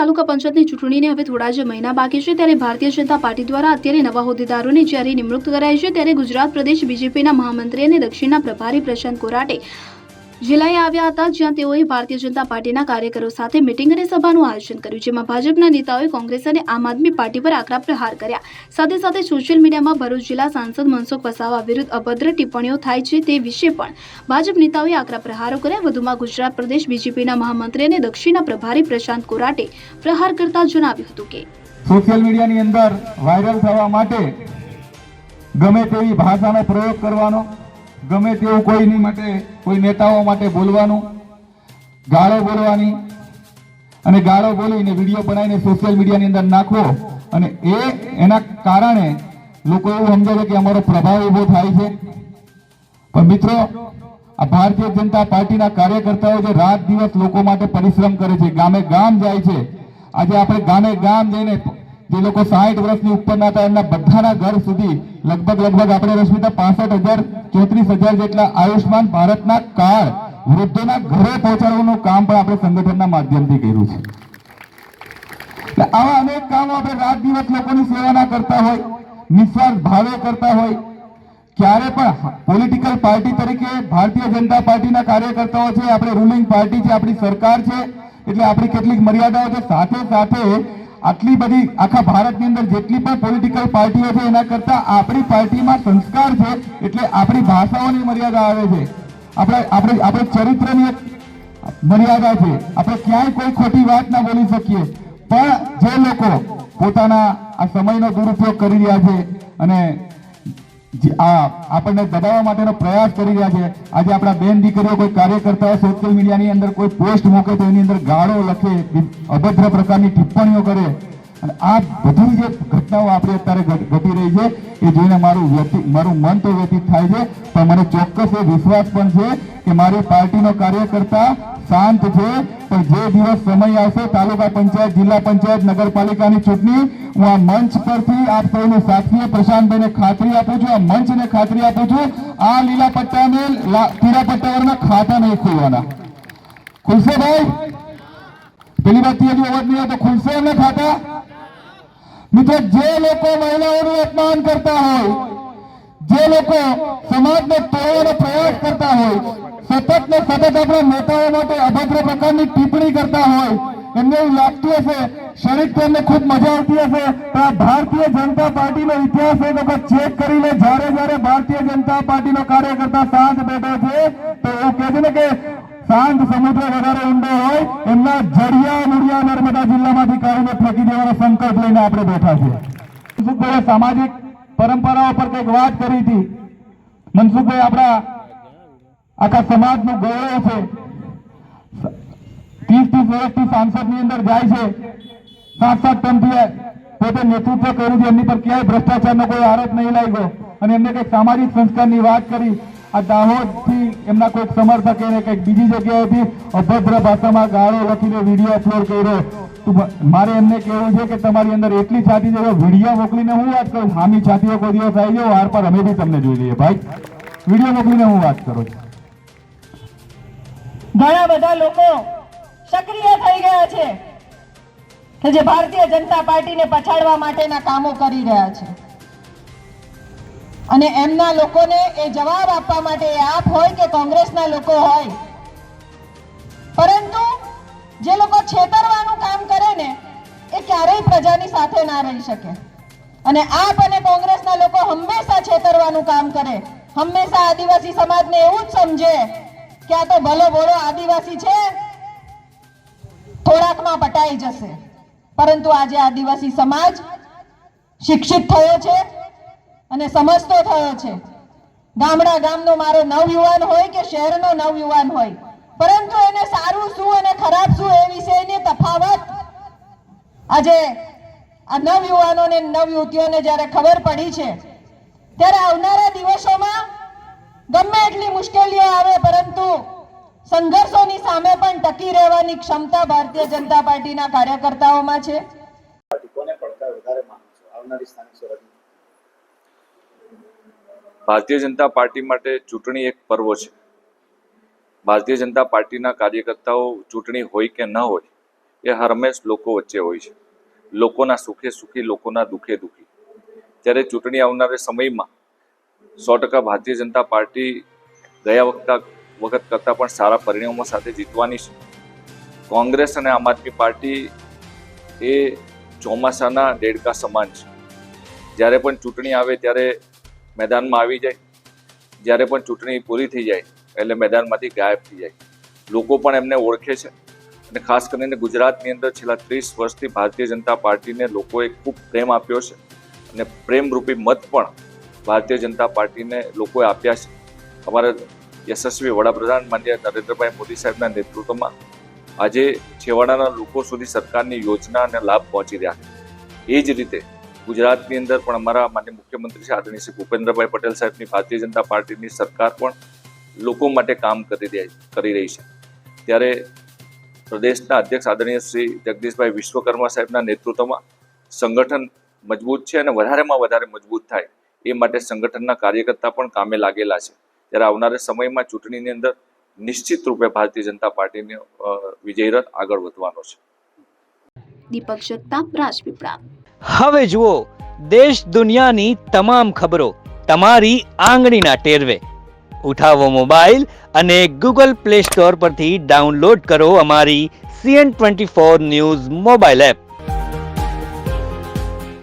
તાલુકા પંચાયતની ચૂંટણીને હવે થોડા જ મહિના બાકી છે ત્યારે ભારતીય જનતા પાર્ટી દ્વારા અત્યારે નવા હોદ્દેદારોની જ્યારે નિમણૂક કરાઈ છે ત્યારે ગુજરાત પ્રદેશ બીજેપીના મહામંત્રી અને દક્ષિણના પ્રભારી પ્રશાંત કોરાટે જિલ્લાએ આવ્યા હતા, જ્યાં તેઓએ ભારતીય જનતા પાર્ટીના કાર્યકરો સાથે મિટિંગ અને સભાનું આયોજન કર્યું, જેમાં ભાજપના નેતાઓએ કોંગ્રેસ અને આમ આદમી પાર્ટી પર આકરા પ્રહાર કર્યા. સાથે સાથે સોશિયલ મીડિયામાં ભરૂચ જિલ્લા સાંસદ મનસુખ વસાવા વિરુદ્ધ અભદ્ર ટિપ્પણીઓ થાય છે તે વિશે પણ ભાજપ નેતાઓએ આકરા પ્રહારો કર્યા. વધુમાં ગુજરાત પ્રદેશ બીજેપીના મહામંત્રી અને દક્ષિણના પ્રભારી પ્રશાંત કોરાટે પ્રહાર કરતા જણાવ્યું હતું કે, સોશિયલ મીડિયાની અંદર વાયરલ થવા માટે ગમે તેવી ભાષાનો પ્રયોગ કરવાનો ગમે તેવું કોઈની માટે, કોઈ નેતાઓ માટે બોલવાનું, ગાળો બોલવાની અને ગાળો બોલીને વીડિયો બનાવીને સોશિયલ મીડિયાની અંદર નાખવો અને એ, એના કારણે લોકો એવું સમજે છે કે અમારો પ્રભાવ ઊભો થાય છે. પણ મિત્રો, આ ભારતીય જનતા પાર્ટીના કાર્યકર્તાઓ જે રાત દિવસ લોકો માટે પરિશ્રમ કરે છે, ગામે ગામ જાય છે. આજે આપણે ગામે ગામ જઈને જે લોકો સાહીઠ વર્ષની ઉપરના હતા, એમના બધાના ઘર સુધી લગભગ લગભગ આપણે રશ્મિતા પાસઠ હજાર, ચોત્રીસ હજાર જેટલા આયુષ્માન ભારતના કાર્ડ વૃદ્ધોના ઘરે પહોંચાડવાનું કામ પણ આપણે સંગઠનના માધ્યમથી કર્યું છે. આવા અનેક કામો આપણે રાત દિવસ લોકોની સેવાના કરતા હોય, નિસ્વાર્થ ભાવે કરતા હોય, ક્યારે પણ પોલિટિકલ પાર્ટી તરીકે ભારતીય જનતા પાર્ટીના કાર્યકર્તાઓ છે, આપણે રૂલિંગ પાર્ટી છે, આપણી સરકાર છે, એટલે આપણી કેટલીક મર્યાદાઓ છે, સાથે સાથે આટલી બધી આખા ભારતની અંદર જેટલી પણ પોલિટિકલ પાર્ટીઓ છે, એના કરતા આપણી પાર્ટીમાં સંસ્કાર છે, એટલે આપણી ભાષાઓની મર્યાદા આવે છે. આપણે આપણે આપણે ચરિત્રની મર્યાદા છે. આપણે ક્યાંય કોઈ ખોટી વાત ના બોલી શકીએ. પણ જે લોકો પોતાના આ સમયનો દુરુપયોગ કરી રહ્યા છે અને આપણને દબાવવા માટેનો પ્રયાસ કરી રહ્યા છે. આજે આપણા બેન દીકરીઓ કોઈ કાર્યકર્તાઓ સોશિયલ મીડિયાની અંદર કોઈ પોસ્ટ મૂકે તો એની અંદર ગાળો લખે અભદ્ર પ્રકારની ટિપ્પણીઓ કરે. અને આ બધી જે ઘટનાઓ આપણે અત્યારે ઘટી રહી છે, એ જોઈને મારું વ્યતિ- મારું મન તો વ્યતીત થાય છે. પણ મને ચોક્કસ એ વિશ્વાસ પણ છે કે મારી પાર્ટીનો કાર્યકર્તા શાંત છે. પણ જે દિવસ સમય આવશે, તાલુકા પંચાયત, જિલ્લા પંચાયત, નગરપાલિકાની ચૂંટણી, હું આ મંચ પરથી આપ સૌની સાક્ષીએ પ્રશાંતભાઈને ખાતરી આપું છું. આ મંચને ખાતરી આપું છું. આ લીલા પટ્ટાને લા- પીળા પટ્ટાવાળાના ખાતા નહીં ખોલવાના. ખુલશે ભાઈ? પેલી વાત હજુ અવાજ નહીં આવતો. ખુલશે એમને ખાતા? મિત્રો, જે લોકો મહિલાઓનું અપમાન કરતા હોય, જે લોકો સમાજને તોડવાનો પ્રયાસ કરતા હોય સતત ને સતત આપણા નેતાઓ માટે અભદ્ર પ્રકારની ટિપ્પણી કરતા હોય, એમને એવું લાગતું હશે ક્ષણિક તો એમને ખૂબ મજા આવતી હશે તો આ ભારતીય જનતા પાર્ટીનો ઇતિહાસ એક વખત ચેક કરી લે જ્યારે જ્યારે ભારતીય જનતા પાર્ટીનો કાર્યકર્તા શાંત બેઠો છે, તો એવું કહે છે ને કે શાંત સમુદ્ર વધારે ઊંડો હોય, એમના જડિયા મુડિયા નર્મદા જિલ્લામાંથી કાઢીને ફેંકી દેવાનો સંકલ્પ લઈને આપણે બેઠા છીએ. મનસુખભાઈએ સામાજિક પરંપરાઓ પર કંઈક વાત કરી હતી. મનસુખભાઈ આપણા આખા સમાજનું ગૌરવ છે. ત્રીસ ત્રીસ વર્ષથી સાંસદની અંદર જાય છે. સાત સાત ટર્મથી પોતે નેતૃત્વ કર્યું છે. એમની પર ક્યાંય ભ્રષ્ટાચારનો કોઈ આરોપ નહીં લાગ્યો. અને એમને કંઈક સામાજિક સંસ્કારની વાત કરી. આ દાહોદથી એમના કોઈક સમર્થકે ને કંઈક બીજી જગ્યાએથી અભદ્ર ભાષામાં ગાળો લખીને વીડિયો અપલોડ કર્યો. તો મારે એમને કહેવું છે કે તમારી અંદર એટલી છાતી છે વીડિયો મોકલીને હું વાત કરું? હામી છાતીઓ કોઈ દિવસ આવી જાવ વાર પર અમે બી તમને જોઈ લઈએ. ભાઈ, વીડિયો મોકલીને હું વાત કરું છું? ઘણા બધા લોકો સક્રિય થઈ ગયા છે કે જે ભારતીય જનતા પાર્ટીને પછાડવા માટેના કામો કરી રહ્યા છે. અને એમના લોકોને એ જવાબ આપવા માટે આપ હોય કે કોંગ્રેસના લોકો હોય. પરંતુ જે લોકો છેતરવાનું કામ કરે ને, એ ક્યારેય પ્રજાની સાથે ના રહી શકે. અને આપ અને કોંગ્રેસના લોકો હંમેશા છેતરવાનું કામ કરે. હંમેશા આદિવાસી સમાજને એવું જ સમજે કે આ તો ભલો ભોળો આદિવાસી છે, થોડાકમાં પટાઈ જશે. પરંતુ આજે આદિવાસી સમાજ શિક્ષિત થયો છે અને સમજતો થયો છે. ગામડા ગામનો મારો નવયુવાન હોય કે શહેરનો નવયુવાન હોય, પરંતુ એને સારું શું અને ખરાબ શું એ વિશેની તફાવત આજે આ નવયુવાનોને નવયુવતીઓને જ્યારે ખબર પડી છે, ત્યારે આવનારા દિવસોમાં ગમે એટલી મુશ્કેલીઓ આવે પરંતુ સંઘર્ષોની સામે પણ ટકી રહેવાની ક્ષમતા ભારતીય જનતા પાર્ટીના કાર્યકર્તાઓમાં છે. પાર્ટી કોને પડકાર વધારે માનો છો? આવનારી સ્થાનિક સ્વરાજની. ભારતીય જનતા પાર્ટી માટે ચૂંટણી એક પર્વ છે. ભારતીય જનતા પાર્ટીના કાર્યકર્તાઓ ચૂંટણી હોય કે ન હોય એ હરમેશ લોકો વચ્ચે હોય છે. લોકોના સુખે સુખી લોકોના દુઃખે દુઃખી. ત્યારે ચૂંટણી આવનારા સમયમાં સો ટકા ભારતીય જનતા પાર્ટી ગયા વખત વખત કરતાં પણ સારા પરિણામો સાથે જીતવાની છે. કોંગ્રેસ અને આમ આદમી પાર્ટી એ ચોમાસાના દેડકા સમાન છે. જ્યારે પણ ચૂંટણી આવે ત્યારે મેદાનમાં આવી જાય. જ્યારે પણ ચૂંટણી પૂરી થઈ જાય એટલે મેદાનમાંથી ગાયબ થઈ જાય. લોકો પણ એમને ઓળખે છે અને ખાસ કરીને ગુજરાતની અંદર છેલ્લા ત્રીસ વર્ષથી ભારતીય જનતા પાર્ટીને લોકોએ ખૂબ પ્રેમ આપ્યો છે અને પ્રેમરૂપી મત પણ ભારતીય જનતા પાર્ટીને લોકોએ આપ્યા છે. અમારા યશસ્વી વડાપ્રધાન માન્ય નરેન્દ્રભાઈ મોદી સાહેબના નેતૃત્વમાં આજે છેવાડાના લોકો સુધી સરકારની યોજના અને લાભ પહોંચી રહ્યા છે. એ જ રીતે ગુજરાતની અંદર પણ અમારા માન્ય મુખ્યમંત્રી છે આદરણીય શ્રી ભૂપેન્દ્રભાઈ પટેલ સાહેબની ભારતીય જનતા પાર્ટીની સરકાર પણ લોકો માટે કામ કરી રહી કરી રહી છે. ત્યારે પ્રદેશના અધ્યક્ષ આદરણીય શ્રી જગદીશભાઈ વિશ્વકર્મા સાહેબના નેતૃત્વમાં સંગઠન મજબૂત છે અને વધારેમાં વધારે મજબૂત થાય. એ માટે સંગઠનના કાર્યકર્તા પણ કામે લાગેલા છે. ત્યારે આવનારા સમયમાં ચૂંટણીની અંદર નિશ્ચિત રૂપે ભારતીય જનતા પાર્ટીને અ, વિજય રથ આગળ વધવાનો છે. દીપક જગતાપ રાજપીપળા. હવે જુઓ દેશ દુનિયાની તમામ ખબરો તમારી આંગળીના ટેરવે. ઉઠાવો મોબાઈલ અને ગૂગલ પ્લે સ્ટોર પરથી ડાઉનલોડ કરો અમારી CN twenty four news mobile app.